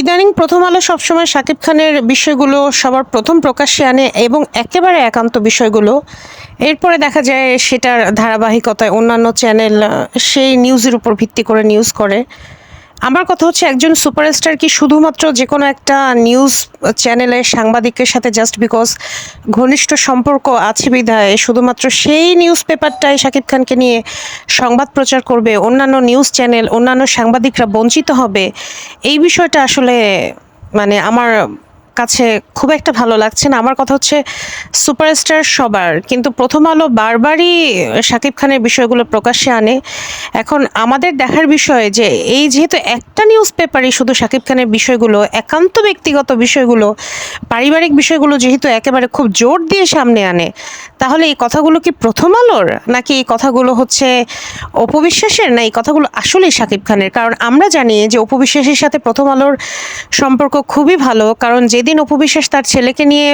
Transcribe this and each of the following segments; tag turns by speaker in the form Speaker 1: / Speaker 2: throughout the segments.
Speaker 1: ইদানিং প্রথম আলো সবসময় শাকিব খানের বিষয়গুলো সবার প্রথম প্রকাশ্যে আনে এবং একেবারে একান্ত বিষয়গুলো। এরপরে দেখা যায় সেটার ধারাবাহিকতায় অন্যান্য চ্যানেল সেই নিউজের উপর ভিত্তি করে নিউজ করে। আমার কথা হচ্ছে একজন সুপারস্টার কি শুধুমাত্র যে কোনো একটা নিউজ চ্যানেলে সাংবাদিকের সাথে জাস্ট বিকজ ঘনিষ্ঠ সম্পর্ক আছে বিধায় শুধুমাত্র সেই নিউজ পেপারটাই শাকিব খানকে নিয়ে সংবাদ প্রচার করবে, অন্যান্য নিউজ চ্যানেল অন্যান্য সাংবাদিকরা বঞ্চিত হবে, এই বিষয়টা আসলে মানে আমার কাছে খুব একটা ভালো লাগছে না। আমার কথা হচ্ছে সুপারস্টার সবার। কিন্তু প্রথম আলো বারবারই শাকিব খানের বিষয়গুলো প্রকাশ্যে আনে। এখন আমাদের দেখার বিষয় যে এই যেহেতু একটা নিউজ পেপারই শুধু শাকিব খানের বিষয়গুলো, একান্ত ব্যক্তিগত বিষয়গুলো, পারিবারিক বিষয়গুলো যেহেতু একেবারে খুব জোর দিয়ে সামনে আনে, তাহলে এই কথাগুলো কি প্রথম আলোর? নাকি এই কথাগুলো হচ্ছে অপবিশ্বাসের? না, এই কথাগুলো আসলেই শাকিব খানের? কারণ আমরা জানি যে অপবিশ্বাসের সাথে প্রথম আলোর সম্পর্ক খুবই ভালো। কারণ যেদিন অপবিশ্বাস তার ছেলেকে নিয়ে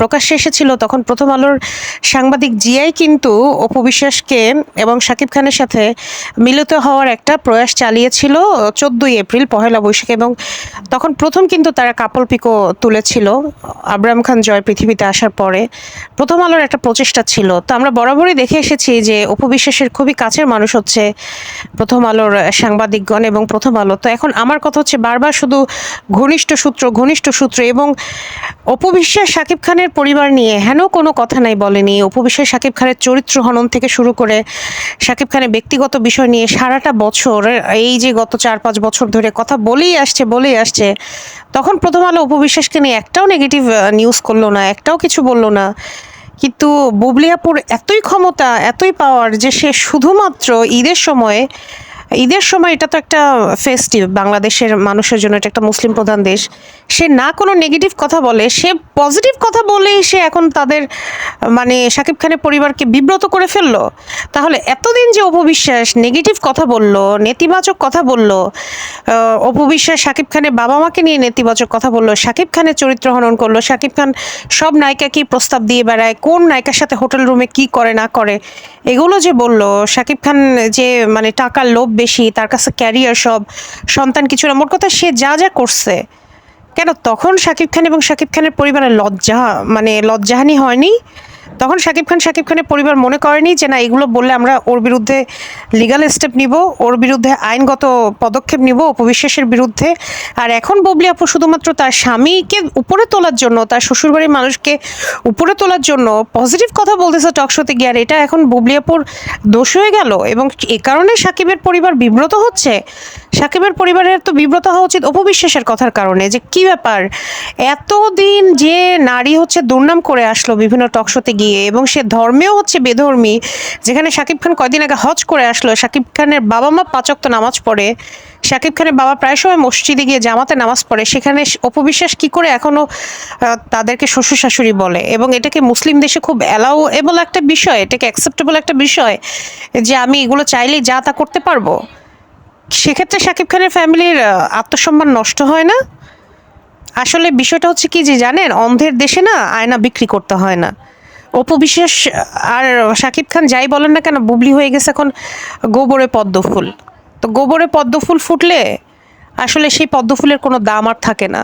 Speaker 1: প্রকাশ্যে এসেছিল, তখন প্রথম আলোর সাংবাদিক জিয়াই কিন্তু অপবিশ্বাসকে এবং শাকিব খানের সাথে মিলিত হওয়ার একটা প্রয়াস চালিয়েছিল চোদ্দোই এপ্রিল, পহেলা বৈশাখ এবং তখন প্রথম কিন্তু তারা কাপল পিকো তুলেছিল, আবরাম খান জয় পৃথিবীতে আসার পরে প্রথম আলোর একটা প্রচেষ্টা ছিল। তো আমরা বরাবরই দেখে এসেছি যে অপবিশ্বাসের খুবই কাছের মানুষ হচ্ছে প্রথম আলোর সাংবাদিকগণ এবং প্রথম আলো। তো এখন আমার কথা হচ্ছে বারবার শুধু ঘনিষ্ঠ সূত্র ঘনিষ্ঠ সূত্র এবং অপবিশ্বাস শাকিব খানের পরিবার নিয়ে হেন কোনো কথা নাই বলেনি। অপবিশ্বাস শাকিব খানের চরিত্র হনন থেকে শুরু করে শাকিব খানের ব্যক্তিগত বিষয় নিয়ে সারাটা বছর, এই যে গত চার পাঁচ বছর ধরে কথা বলেই আসছে বলেই আসছে, তখন প্রথম আলো উপবিশ্বাসকে নিয়ে একটাও নেগেটিভ নিউজ করল না, একটাও কিছু বলল না। কিন্তু বুবলিয়াপুর এতই ক্ষমতা, এতই পাওয়ার যে সে শুধুমাত্র ঈদের সময় ঈদের সময় এটা তো একটা ফেস্টিভ বাংলাদেশের মানুষের জন্য এটা একটা মুসলিম প্রধান দেশ। সে না কোনো নেগেটিভ কথা বলে, সে পজিটিভ কথা বলেই সে এখন তাদের মানে শাকিব খানের পরিবারকে বিব্রত করে ফেলল। তাহলে এতদিন যে অপবিশ্বাস নেগেটিভ কথা বলল, নেতিবাচক কথা বলল অপবিশ্বাস শাকিব খানের বাবা মাকে নিয়ে নেতিবাচক কথা বলল, শাকিব খানের চরিত্র হনন করল, শাকিব খান সব নায়িকাকেই প্রস্তাব দিয়ে বেড়ায়, কোন নায়িকার সাথে হোটেল রুমে কি করে না করে, এগুলো যে বলল, শাকিব খান যে মানে টাকার লোভ বেশি, তার কাছে ক্যারিয়ার সব, সন্তান কিছু না। মোট কথা সে যা যা করছে, কেন তখন শাকিব খান এবং শাকিব খানের পরিবারের লজ্জা মানে লজ্জাহানি হয়নি? তখন শাকিব খান শাকিব খানের পরিবার মনে করেনি যে না, এগুলো বললে আমরা ওর বিরুদ্ধে লিগাল স্টেপ নিব, ওর বিরুদ্ধে আইনগত পদক্ষেপ নিব অপবিশ্বাসের বিরুদ্ধে। আর এখন ববলি আপু শুধুমাত্র তার স্বামীকে উপরে তোলার জন্য, তার শ্বশুরবাড়ির মানুষকে উপরে তোলার জন্য পজিটিভ কথা বলতেছে টকশোতে গিয়ে। আর এটা এখন বুবলি আপুর দোষ হয়ে গেল এবং এ কারণে সাকিবের পরিবার বিব্রত হচ্ছে। সাকিবের পরিবারের তো বিব্রত হওয়া উচিত অপবিশ্বাসের কথার কারণে যে কি ব্যাপার? এতদিন যে নারী হচ্ছে দুর্নাম করে আসলো বিভিন্ন টকশোতে গিয়ে এবং সে ধর্মেও হচ্ছে বেধর্মী। যেখানে শাকিব খান কয়দিন আগে হজ করে আসলো শাকিব খানের বাবা মা পাচক নামাজ পড়ে। শাকিব খানের বাবা প্রায় সময় মসজিদে গিয়ে জামাতে নামাজ পড়ে। সেখানে অপবিশ্বাস কি করে এখনও তাদেরকে শ্বশুর শাশুড়ি বলে? এবং এটাকে মুসলিম দেশে খুব অ্যালাউএবল একটা বিষয়, এটাকে অ্যাকসেপ্টেবল একটা বিষয় যে আমি এগুলো চাইলেই যা তা করতে পারব। সেক্ষেত্রে শাকিব খানের ফ্যামিলির আত্মসম্মান নষ্ট হয় না। আসলে বিষয়টা হচ্ছে কি যে জানেন, অন্ধের দেশে না আয়না বিক্রি করতে হয় না। অপবিশ্বাস আর শাকিব খান যাই বলেন না কেন, বুবলি হয়ে গেছে এখন গোবরে পদ্ম ফুল। তো গোবরে পদ্ম ফুল ফুটলে আসলে সেই পদ্ম ফুলের কোনো দাম আর থাকে না।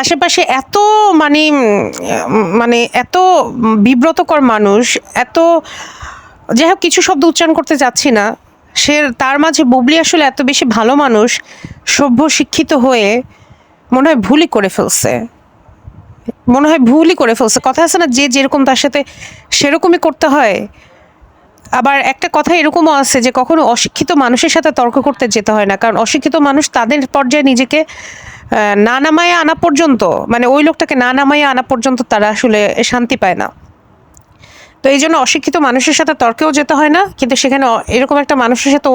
Speaker 1: আশেপাশে এত মানে মানে এত বিব্রতকর মানুষ, এত যাই হোক কিছু শব্দ উচ্চারণ করতে যাচ্ছি না, সে তার মাঝে বুবলি আসলে এত বেশি ভালো মানুষ, সভ্য শিক্ষিত হয়ে মনে হয় ভুলই করে ফেলছে। মনে হয় ভুলই করে ফেলছে। কথা আছে না যে যেরকম তার সাথে সেরকমই করতে হয়। আবার একটা কথা এরকমও আছে যে কখনো অশিক্ষিত মানুষের সাথে তর্ক করতে যেতে হয় না। কারণ অশিক্ষিত মানুষ তাদের পর্যায়ে নিজেকে না নামায় আনা পর্যন্ত মানে ওই লোকটাকে না নামায় আনা পর্যন্ত তারা আসলে শান্তি পায় না। তো এই জন্য অশিক্ষিত মানুষের সাথে তর্কেও যেতে হয় না, কিন্তু সেখানে এরকম একটা মানুষের সাথে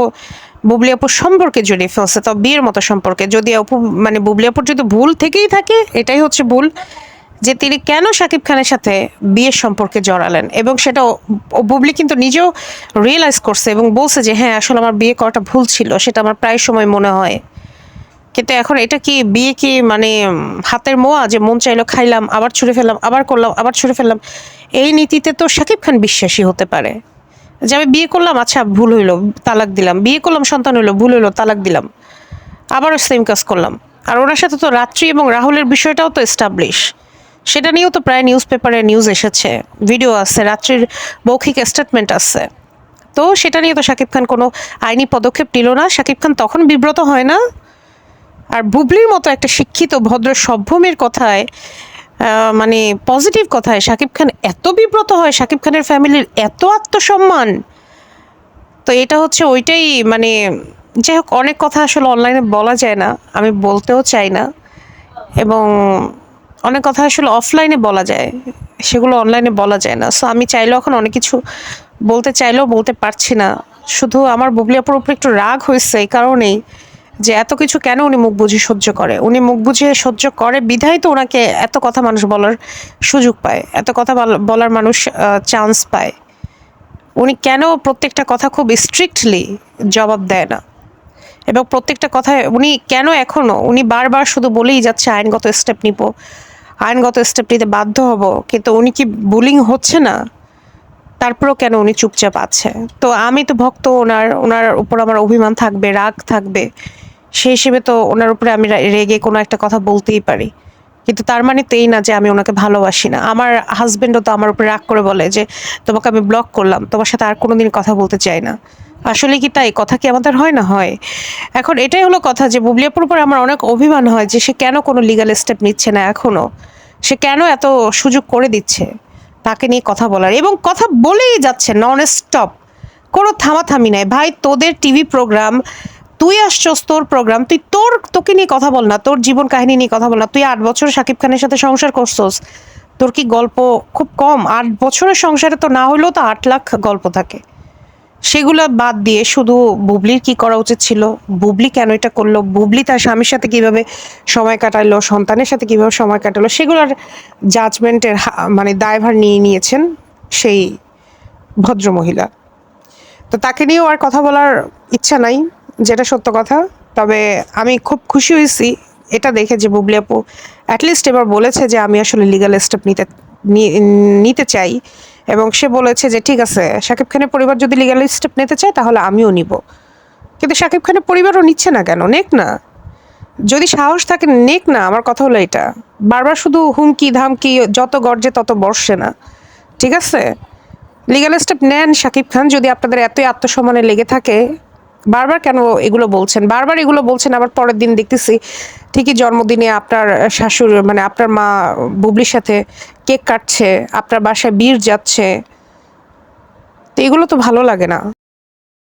Speaker 1: বুবলি আপুর সম্পর্কে জড়িয়ে ফেলছে তো বিয়ের মতো সম্পর্কে। যদি অপু মানে বুবলি আপুর যদি ভুল থেকেই থাকে, এটাই হচ্ছে ভুল। যে তিনি কেন শাকিব খানের সাথে বিয়ের সম্পর্কে জড়ালেন এবং সেটা বুবলি কিন্তু নিজেও রিয়েলাইজ করছে এবং বলছে যে হ্যাঁ আসলে আমার বিয়ে করাটা ভুল ছিল, সেটা আমার প্রায় সময় মনে হয়। কিন্তু এখন এটা কি বিয়ে কি মানে হাতের মোয়া যে মন চাইলো খাইলাম, আবার ছুঁড়ে ফেললাম, আবার করলাম, আবার ছুঁড়ে ফেললাম? এই নীতিতে তো শাকিব খান বিশ্বাসী হতে পারে। যে আমি বিয়ে করলাম আচ্ছা ভুল হইল, তালাক দিলাম। বিয়ে করলাম, সন্তান হইল, ভুল হইল, তালাক দিলাম। আবারও সেম কাজ করলাম। আর ওনার সাথে তো রাত্রি এবং রাহুলের বিষয়টাও তো এস্টাবলিশ সেটা নিয়েও তো প্রায় নিউজ পেপারে নিউজ এসেছে। ভিডিও আছে, রাত্রির মৌখিক স্টেটমেন্ট আছে। তো সেটা নিয়ে তো শাকিব খান কোনো আইনি পদক্ষেপ নিল না। শাকিব খান তখন বিব্রত হয় না। আর বুবলির মতো একটা শিক্ষিত ভদ্র সভ্যমের কথায় মানে পজিটিভ কথায় শাকিব খান এত বিব্রত হয়, শাকিব খানের ফ্যামিলির এত আত্মসম্মান। তো এটা হচ্ছে ওইটাই মানে যাই হোক, অনেক কথা আসলে অনলাইনে বলা যায় না। আমি বলতেও চাই না। এবং অনেক কথা আসলে অফলাইনে বলা যায়, সেগুলো অনলাইনে বলা যায় না। সো আমি চাইলেও এখন অনেক কিছু বলতে চাইলেও বলতে পারছি না। শুধু আমার বুবলি আপুর উপর একটু রাগ হয়েছে এই কারণেই যে এত কিছু কেন উনি মুখ বুঝে সহ্য করে? উনি মুখ বুঝে সহ্য করে বিধায় তো ওনাকে এত কথা মানুষ বলার সুযোগ পায়, এত কথা বল- বলার মানুষ চান্স পায়। উনি কেন প্রত্যেকটা কথা খুব স্ট্রিক্টলি জবাব দেয় না? এবং প্রত্যেকটা কথায় উনি কেন এখনও, উনি বারবার শুধু বলেই যাচ্ছে, আইনগত স্টেপ নিব। আইনগত স্টেপ নিতে বাধ্য হব, কিন্তু উনি কি বুলিং হচ্ছে না? তারপরেও কেন উনি চুপচাপ আছে? তো আমি তো ভক্ত, ওনার ওনার উপর আমার অভিমান থাকবে, রাগ থাকবে। সেই হিসেবে তো ওনার উপরে আমি রেগে কোনো একটা কথা বলতেই পারি। কিন্তু তার মানে তো এই না যে আমি ওনাকে ভালোবাসি না। আমার হাজবেন্ডও তো আমার উপরে রাগ করে বলে যে, তোমাকে আমি ব্লক করলাম, তোমার সাথে আর কোনোদিন কথা বলতে চাই না। আসলে কি তাই? কথা কি আমাদের হয় না? হয়। এখন এটাই হলো কথা যে বুবলিয়াপুর উপর আমার অনেক অভিমান হয় যে সে কেন কোনো লিগাল স্টেপ নিচ্ছে না এখনও? সে কেন এত সুযোগ করে দিচ্ছে? তাকে নিয়ে কথা বলার। এবং কথা বলেই যাচ্ছে নন স্টপ কোনো থামাথামি নাই। ভাই, তোদের টিভি প্রোগ্রাম তুই আসছস তোর প্রোগ্রাম তুই তোর, তোকে নিয়ে কথা বল না। তোর জীবন কাহিনী নিয়ে কথা বল না। তুই আট বছর শাকিব খানের সাথে সংসার করছস। তোর কি গল্প খুব কম? আট বছরের সংসারে তো না হলেও তো আট লাখ গল্প থাকে। সেগুলো বাদ দিয়ে শুধু বুবলির কি করা উচিত ছিল? বুবলি কেন এটা করল? বুবলি তার স্বামীর সাথে কীভাবে সময় কাটালো সন্তানের সাথে কীভাবে সময় কাটালো সেগুলোর জাজমেন্টের মানে দায়ভার নিয়ে নিয়েছেন সেই ভদ্রমহিলা তো তাকে নিয়েও আর কথা বলার ইচ্ছা নাই, যেটা সত্য কথা। তবে আমি খুব খুশি হয়েছি এটা দেখে যে বুবলি আপু অ্যাটলিস্ট এবার বলেছে যে আমি আসলে লিগাল স্টেপ নিতে নিতে চাই। এবং সে বলেছে যে, ঠিক আছে, শাকিব খানের পরিবার যদি লিগাল স্টেপ নিতে চায়, তাহলে আমিও নিব। কিন্তু শাকিব খানের পরিবারও নিচ্ছে না কেন? নেক না। যদি সাহস থাকে, নেক না। আমার কথা হলো এটা। বারবার শুধু হুমকি, ধামকি, যত গর্জে তত বর্ষে না। ঠিক আছে? লিগাল স্টেপ নেন শাকিব খান। যদি আপনাদের এতই আত্মসম্মানে লেগে থাকে বারবার কেন এগুলো বলছেন? বারবার এগুলো বলছেন, আবার পরের দিন দেখতেছি ঠিকই জন্মদিনে আপনার শাশুড়ি মানে আপনার মা বুবলির সাথে কেক কাটছে, আপনার বাসায় বীর যাচ্ছে। তো এগুলো তো ভালো লাগে না।